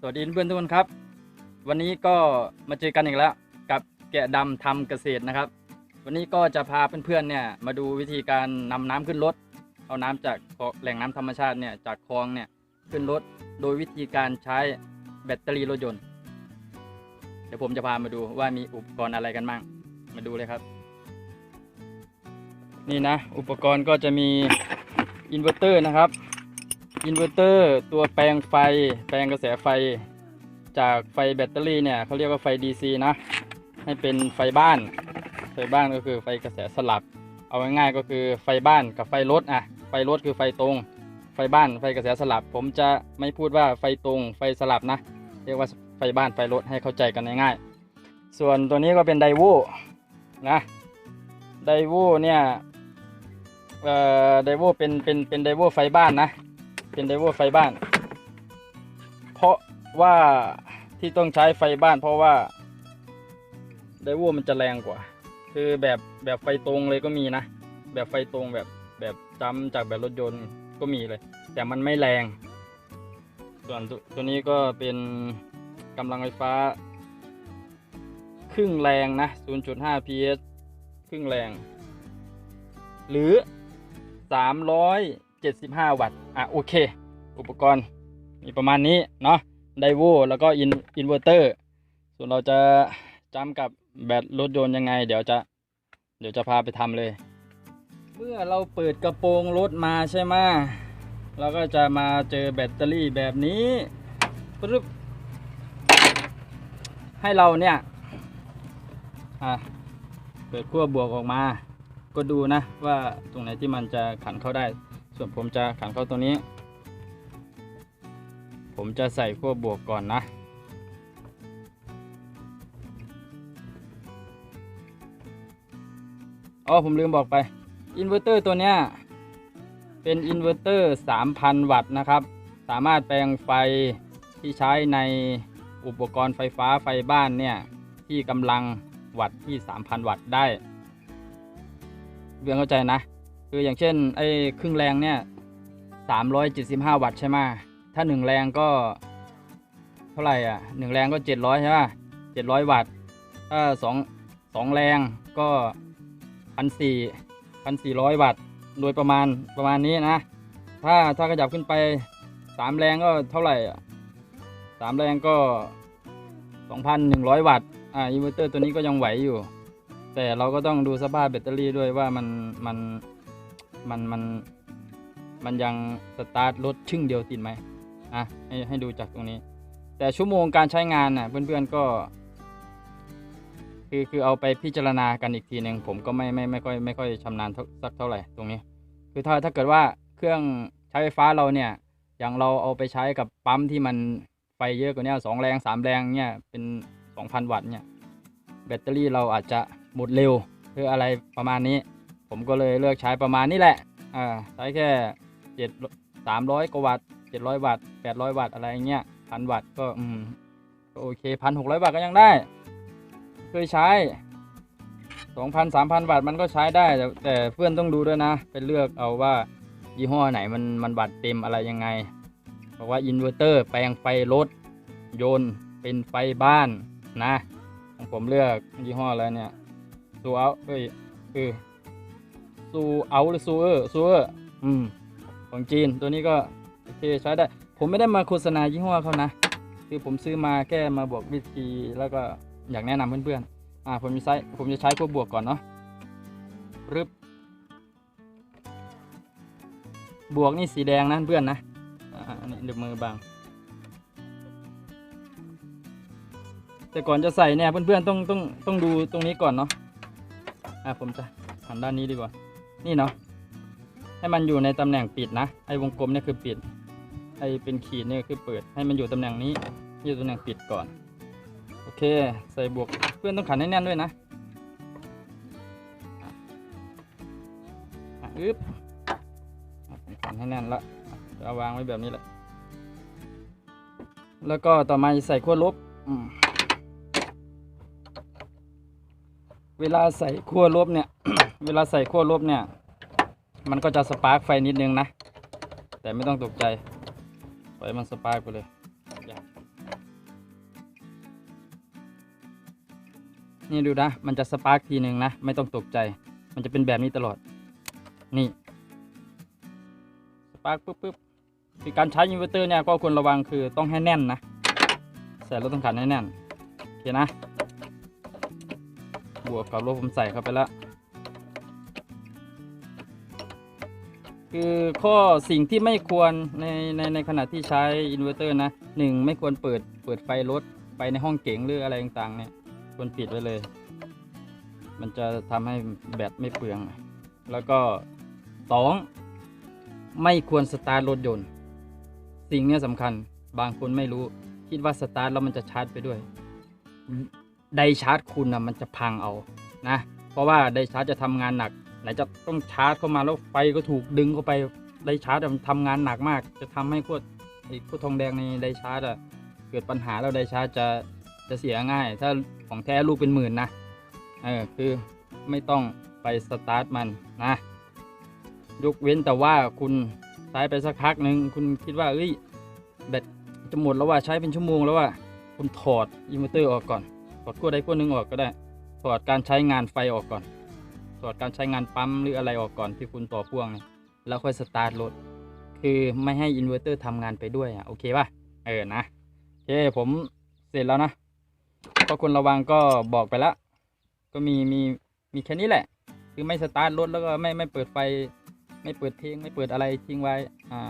สวัสดีเพื่อนทุกคนครับ วันนี้ก็มาเจอกันอีกแล้ว กับแกะดำทำเกษตรนะครับ วันนี้ก็จะพาเพื่อนๆเนี่ยมาดูวิธีการนำน้ำขึ้นรถ เอาน้ำจากแหล่งน้ำธรรมชาติเนี่ยจากคลองเนี่ยขึ้นรถโดยวิธีการใช้แบตเตอรี่รถยนต์ เดี๋ยวผมจะพามาดูว่ามีอุปกรณ์อะไรกันบ้าง มาดูเลยครับ นี่นะอุปกรณ์ก็จะมีอินเวอร์เตอร์นะครับ อินเวอร์เตอร์ตัวแปลงไฟ แปลงกระแสไฟ จากไฟแบตเตอรี่เนี่ยเขาเรียกว่าไฟ DC นะ ให้เป็นไฟบ้าน ไฟบ้านก็คือไฟกระแสสลับ เอาง่ายๆก็คือไฟบ้านกับไฟรถอะ ไฟรถคือไฟตรง ไฟบ้านไฟกระแสสลับ ผมจะไม่พูดว่าไฟตรง ไฟสลับนะ เรียกว่าไฟบ้านไฟรถให้เข้าใจกันง่ายๆ ส่วนตัวนี้ก็เป็นไดโวนะไดโวเนี่ยเอ่อไดโวเป็นเป็นเป็นไดโวไฟบ้านนะ เป็นไดโวไฟบ้าน เพราะว่าที่ต้องใช้ไฟบ้านเพราะว่าไดโวมันจะแรงกว่า คือแบบแบบไฟตรงเลยก็มีนะ แบบไฟตรงแบบแบบจำจากแบบรถยนต์ก็มีเลย แต่มันไม่แรง ส่วนตัวนี้ก็เป็นกำลังไฟฟ้า ครึ่งแรงนะ 0.5 PS ครึ่งแรง หรือ 75 วัตต์ อะโอเค อุปกรณ์มีประมาณนี้เนาะ ไดโวแล้วก็อินอินเวอร์เตอร์ ส่วนเราจะจำกับแบตรถยนต์ยังไง เดี๋ยวจะ เดี๋ยวจะพาไปทำเลย เมื่อเราเปิดกระโปรงรถมาใช่ไหมเราก็จะมาเจอแบตเตอรี่แบบนี้ปึ๊บให้เราเนี่ย อะ เปิดขั้วบวกออกมา ก็ดูนะว่าตรงไหนที่มันจะขันเข้าได้ ส่วนผมจะขันเข้าตรงนี้ ผมจะใส่ขั้วบวกก่อนนะ อ๋อ ผมลืมบอกไป อินเวอร์เตอร์ตัวเนี้ย เป็นอินเวอร์เตอร์ 3,000 วัตต์นะครับ สามารถแปลงไฟที่ใช้ในอุปกรณ์ไฟฟ้าไฟบ้านเนี่ย ที่กำลังวัตต์ที่ 3,000 วัตต์ได้เพื่อนเข้าใจนะ คืออย่างเช่นไอ้ครึ่งแรงเนี่ย375วัตต์ใช่ไหมถ้า1แรงก็เท่าไหร่อะ1แรงก็700ใช่ไหม700วัตต์ถ้า2 2แรงก็พันสี่พันสี่ร้อยวัตต์โดยประมาณประมาณนี้นะ ถ้าถ้าขยับขึ้นไป3แรงก็เท่าไหร่อะสามแรงก็2,100วัตต์อ่าอินเวอร์เตอร์ตัวนี้ก็ยังไหวอยู่ แต่เราก็ต้องดูสภาพแบตเตอรี่ด้วยว่ามันมัน มันมันมันยังสตาร์ทรถชึ่งเดียวติดไหมอะให้ให้ดูจากตรงนี้ แต่ชั่วโมงการใช้งานน่ะเพื่อนๆก็ คือคือเอาไปพิจารณากันอีกทีหนึ่งผมก็ไม่ไม่ไม่ค่อยไม่ค่อยชำนาญเท่าสักเท่าไหร่ตรงนี้ คือถ้าถ้าเกิดว่าเครื่องใช้ไฟฟ้าเราเนี่ย อย่างเราเอาไปใช้กับปั๊มที่มันไฟเยอะกว่านี้สองแรงสามแรงเนี่ยเป็นสองพันวัตต์เนี่ยแบตเตอรี่เราอาจจะหมดเร็วหรืออะไรประมาณนี้ ผมก็เลยเลือกใช้ประมาณนี้แหละอ่าใช้แค่เจ็ดสามร้อยกว่าวัตต์เจ็ดร้อยวัตต์แปดร้อยวัตต์อะไรเงี้ยพันวัตต์ก็อืมก็โอเคพันหกร้อยวัตต์ก็ยังได้ เคยใช้สองพันสามพันวัตต์มันก็ใช้ได้แต่แต่เพื่อนต้องดูด้วยนะเป็นเลือกเอาว่ายี่ห้อไหนมันมันวัตต์เต็มอะไรยังไงบอกว่าอินเวอร์เตอร์แปลงไฟรถยนต์เป็นไฟบ้านนะ ผมเลือกยี่ห้ออะไรเนี่ยซูเอาเอ้ยคือ ซูเอาหรือซูเออร์ซูเออร์อืมของจีนตัวนี้ก็โอเคใช้ได้ ผมไม่ได้มาโฆษณายี่ห้อเขานะ คือผมซื้อมาแค่มาบอกวิธีแล้วก็อยากแนะนำเพื่อนๆอ่าผมจะใช้ผมจะใช้พวกบวกก่อนเนาะรึบบวกนี่สีแดงนะเพื่อนนะอ่าอันนี้เดือบมือบาง แต่ก่อนจะใส่เนี่ยเพื่อนๆต้องต้องต้องดูตรงนี้ก่อนเนาะอ่าผมจะหันด้านนี้ดีกว่า นี่เนาะให้มันอยู่ในตำแหน่งปิดนะไอ้วงกลมเนี่ยคือปิดไอ้เป็นขีดเนี่ยคือเปิด ให้มันอยู่ตำแหน่งนี้อยู่ตำแหน่งปิดก่อน โอเค ใส่บวกเพื่อนต้องขันให้แน่นด้วยนะอึ๊บขันให้แน่นละจะเอาวางไว้แบบนี้แหละ แล้วก็ต่อมาใส่ขั้วลบเวลาใส่ขั้วลบเนี่ย เวลาใส่ขั้วลบเนี่ย มันก็จะสปาร์กไฟนิดนึงนะ แต่ไม่ต้องตกใจปล่อยมันสปาร์กไปเลยนี่ดูนะ มันจะสปาร์กทีหนึ่งนะ ไม่ต้องตกใจ มันจะเป็นแบบนี้ตลอด นี่สปาร์กปุ๊บปุ๊บคือการใช้อินเวอร์เตอร์เนี่ยก็ควรระวังคือต้องให้แน่นนะ ใส่รถต้องขันให้แน่น โอเคนะ บวกกับรบผมใส่เข้าไปแล้ว คือข้อสิ่งที่ไม่ควรในในในขณะที่ใช้อินเวอร์เตอร์นะหนึ่งไม่ควรเปิดเปิดไฟรถไปในห้องเก๋งหรืออะไรต่างๆเนี่ยควรปิดไว้เลย มันจะทำให้แบตไม่เปลือง แล้วก็สองไม่ควรสตาร์ทรถยนต์ สิ่งนี้สำคัญบางคนไม่รู้ คิดว่าสตาร์ทแล้วมันจะชาร์จไปด้วย ไดชาร์จคุณนะมันจะพังเอานะ เพราะว่าไดชาร์จจะทำงานหนัก ไหนจะต้องชาร์จเข้ามาแล้วไฟก็ถูกดึงเข้าไปไดชาร์จมันทำงานหนักมาก จะทำให้พวกไอ้พวกทองแดงในไดชาร์จอะเกิดปัญหาแล้วไดชาร์จจะจะเสียง่าย ถ้าของแท้ลูกเป็นหมื่นนะเออคือไม่ต้องไปสตาร์ทมันนะยกเว้นแต่ว่าคุณใช้ไปสักพักหนึ่งคุณคิดว่าเอ้ยแบตจะหมดแล้วว่าใช้เป็นชั่วโมงแล้วว่าคุณถอดอินเวอร์เตอร์ออกก่อนถอดขั้วใดขั้วหนึ่งออกก็ได้ถอดการใช้งานไฟออกก่อน อดการใช้งานปั๊มหรืออะไรออกก่อนที่คุณต่อพ่วงเนี่ยแล้วค่อยสตาร์ทรถคือไม่ให้อินเวอร์เตอร์ทำงานไปด้วยอะโอเคป่ะเออนะโอเคผมเสร็จแล้วนะก็คนระวังก็บอกไปแล้ว ก็มีมีมีแค่นี้แหละ คือไม่สตาร์ทรถแล้วก็ไม่ไม่เปิดไฟ ไม่เปิดเพลงไม่เปิดอะไรทิ้งไว้อ่า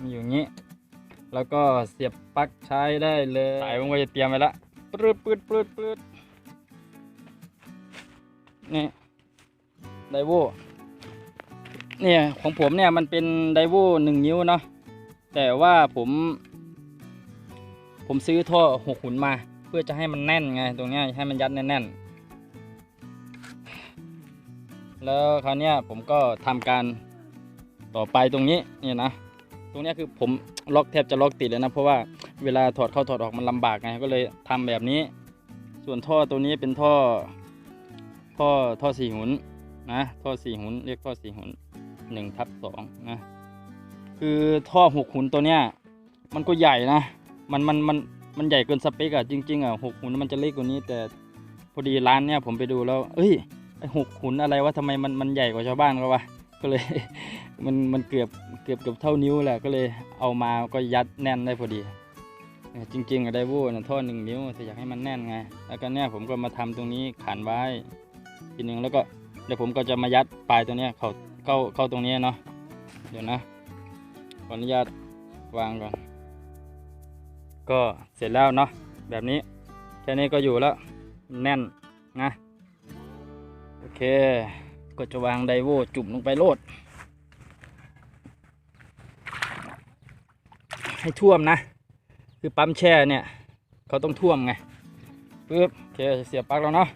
มีอยู่างนี้ แล้วก็เสียบปลั๊กใช้ได้เลยสายผมก็จะเตรียมไว้แล้วปืดปืดปืดปืดนี่ ไดโวเนี่ยของผมเนี่ยมันเป็นไดโวหนึ่งนิ้วเนาะแต่ว่าผม ผมซื้อท่อหกหุ่นมา เพื่อจะให้มันแน่นไง ตรงเนี้ยให้มันยัดแน่นๆแล้วคราวเนี้ยผมก็ทำการต่อไปตรงนี้เนี่ยนะตรงเนี้ยคือผมล็อกแทบจะล็อกติดเลยนะ เพราะว่าเวลาถอดเข้าถอดออกมันลำบากไงก็เลยทำแบบนี้ ส่วนท่อตัวนี้เป็นท่อ ท่อท่อสี่หุน นะท่อสี่หุนเรียกท่อสี่หุนหนึ่งทับสองนะคือท่อหกหุนตัวเนี้ยมันก็ใหญ่นะมันมันมันมันใหญ่เกินสเปกอะจริงๆอะหกหุนมันจะเล็กกว่านี้ แต่พอดีร้านเนี้ยผมไปดูแล้วเอ้ยไอหกหุนอะไรวะทำไมมันมันใหญ่กว่าชาวบ้านเขาวะก็เลยมันมันเกือบเกือบเกือบเท่านิ้วแหละก็เลยเอามาก็ยัดแน่นได้พอดีจริงๆอะไดโวนะท่อหนึ่งนิ้วแต่อยากให้มันแน่นไงแล้วก็เนี่ยผมก็มาทำตรงนี้ขันไว้ทีนึงแล้วก็ เดี๋ยวผมก็จะมายัดปลายตัวเนี้ยเข้าเข้าเข้าตรงนี้เนาะเดี๋ยวนะขออนุญาตวางก่อน ก็เสร็จแล้วเนาะแบบนี้แค่นี้ก็อยู่แล้วแน่นนะโอเค ก็จะวางไดโวจุ่มลงไปโลด ให้ท่วมนะ คือปั๊มแช่เนี่ย เขาต้องท่วมไงปึ๊บโอเคเสียบปลั๊กแล้วเนาะ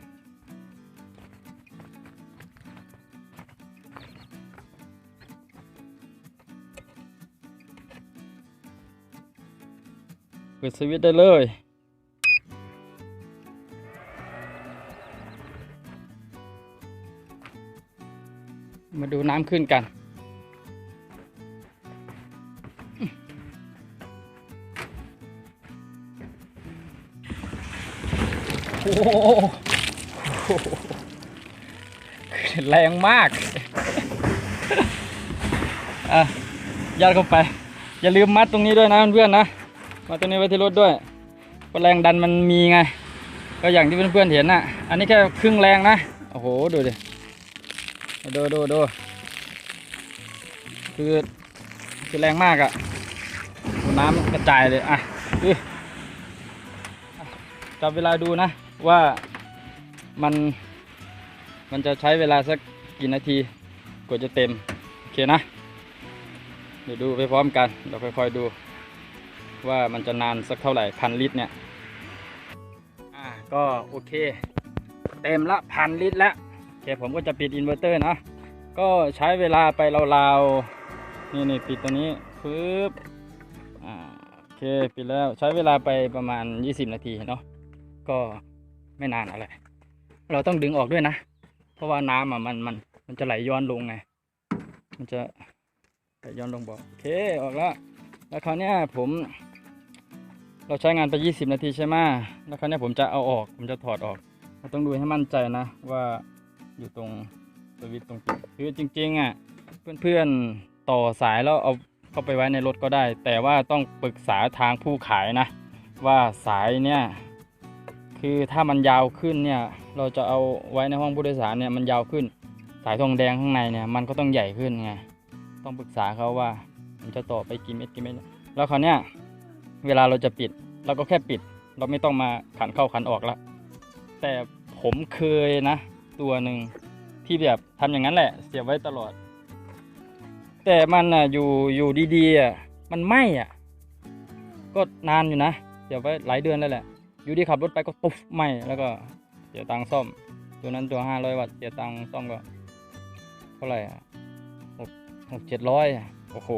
ปิดสวิตช์ได้เลยมาดูน้ำขึ้นกัน โอ้โหแรงมาก อะยัดเข้าไป อย่าลืมมัดตรงนี้ด้วยนะเพื่อนๆนะ มัดตรงนี้ไว้ที่รถด้วยเพราะแรงดันมันมีไง ก็อย่างที่เพื่อนๆเห็นน่ะ อันนี้แค่ครึ่งแรงนะ โอ้โห ดูดิ ดูดูดูคือคือแรงมากอะ่ะน้ำกระจายเลยอะอื้ออะจับเวลาดูนะว่ามันมันจะใช้เวลาสักกี่นาทีกว่าจะเต็ม โอเคนะ เดี๋ยวดูไปพร้อมกัน เราค่อยๆดู ว่ามันจะนานสักเท่าไหร่พันลิตรเนี่ยอ่าก็โอเค เต็มละพันลิตรแล้วโอเคผมก็จะปิดอินเวอร์เตอร์นะก็ใช้เวลาไปราวๆนี่นี่ปิดตัวนี้ปึ๊บอ่าโอเคปิดแล้วใช้เวลาไปประมาณ 20 นาทีเนาะก็ไม่นานอะไรเราต้องดึงออกด้วยนะ เพราะว่าน้ำอะมันมันมันจะไหลย้อนลงไง มันจะไหลย้อนลงบอกโอเคออกแล้วแล้วคราวเนี้ยผม เราใช้งานไป 20 นาทีใช่ไหมแล้วคราวเนี้ผมจะเอาออก ผมจะถอดออก เราต้องดูให้มั่นใจนะว่าอยู่ตรงสวิตช์ตรงจุดคือจริงๆอะเพื่อนๆต่อสายแล้วเอาเข้าไปไว้ในรถก็ได้ แต่ว่าต้องปรึกษาทางผู้ขายนะ ว่าสายเนี่ยคือถ้ามันยาวขึ้นเนี่ยเราจะเอาไว้ในห้องผู้โดยสารเนี่ยมันยาวขึ้น สายทองแดงข้างในเนี่ยมันก็ต้องใหญ่ขึ้นไงต้องปรึกษาเขาว่ามันจะต่อไปกี่เมตรกี่เมตรแล้วคราวเนี้ย เวลาเราจะปิดเราก็แค่ปิด เราไม่ต้องมาขันเข้าขันออกล้วแต่ผมเคยนะ ตัวหนึ่งที่แบบทำอย่างนั้นแหละ เสียบไว้ตลอด แต่มันอะอยู่อยู่ดีๆอะมันไหม้อะ ก็นานอยู่นะเสียบไว้หลายเดือนแล้วแหละ อยู่ดีขับรถไปก็ตุ๊บไหม้แล้วก็เสียตังค์ซ่อม ตัวนั้นตัวห้าร้อยวัตต์เสียตังค์ซ่อมก็เท่าไหร่อะหกหกเจ็ดร้อยโอ้โห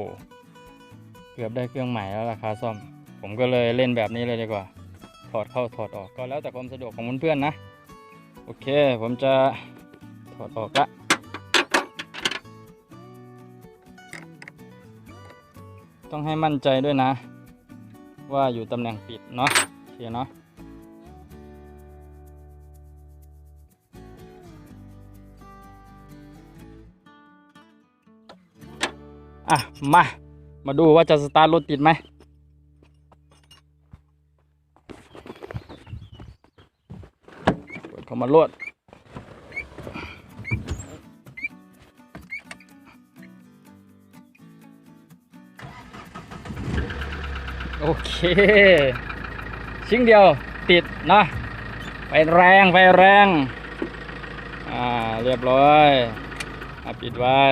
เกือบได้เครื่องใหม่แล้วราคาซ่อม ผมก็เลยเล่นแบบนี้เลยดีกว่า ถอดเข้าถอดออกก็แล้วแต่ความสะดวกของเพื่อนๆนะ โอเค ผมจะถอดออกละต้องให้มั่นใจด้วยนะ ว่าอยู่ตำแหน่งปิดเนาะโอเคเนาะอะมา มาดูว่าจะสตาร์ทรถติดไหม เข้ามาลวดโอเค ชิ้งเดียวติดนะ ไปแรงไปแรง อ่า เรียบร้อยอะปิดไว้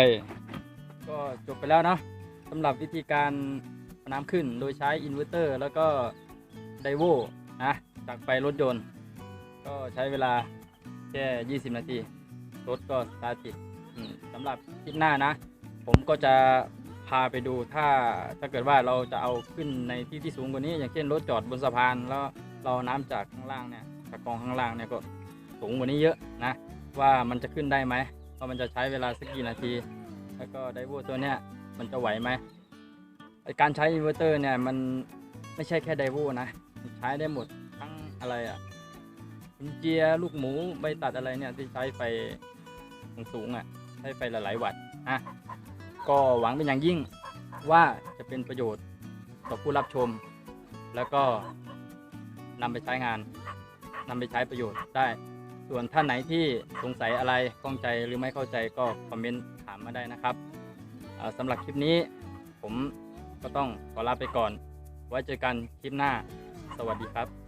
ก็จบไปแล้วนะสำหรับวิธีการน้ำขึ้นโดยใช้อินเวอร์เตอร์แล้วก็ไดโวนะจากไฟรถยนต์ ก็ใช้เวลาแค่ 20 นาที รถก็สตาร์ทติดอืมสำหรับคลิปหน้านะ ผมก็จะพาไปดูถ้าถ้าเกิดว่าเราจะเอาขึ้นในที่ที่สูงกว่านี้ อย่างเช่นรถจอดบนสะพานแล้วเราน้ำจากข้างล่างเนี่ยจากกองข้างล่างเนี่ยก็สูงกว่านี้เยอะนะ ว่ามันจะขึ้นได้ไหมว่ามันจะใช้เวลาสักกี่นาที แล้วก็ไดโวตัวเนี้ยมันจะไหวไหมไอการใช้อินเวอร์เตอร์เนี่ยมันไม่ใช่แค่ไดโวนะมันใช้ได้หมดทั้งอะไรอะ กุญเจียลูกหมูใบตัดอะไรเนี่ยที่ใช้ไฟสูงๆอะใช้ไฟหลายๆวัตต์อะก็หวังเป็นอย่างยิ่งว่าจะเป็นประโยชน์ต่อผู้รับชม แล้วก็นำไปใช้งานนำไปใช้ประโยชน์ได้ ส่วนท่านไหนที่สงสัยอะไรข้องใจหรือไม่เข้าใจก็คอมเมนต์ถามมาได้นะครับสำหรับคลิปนี้ผมก็ต้องขอลาไปก่อน ไว้เจอกันคลิปหน้า สวัสดีครับ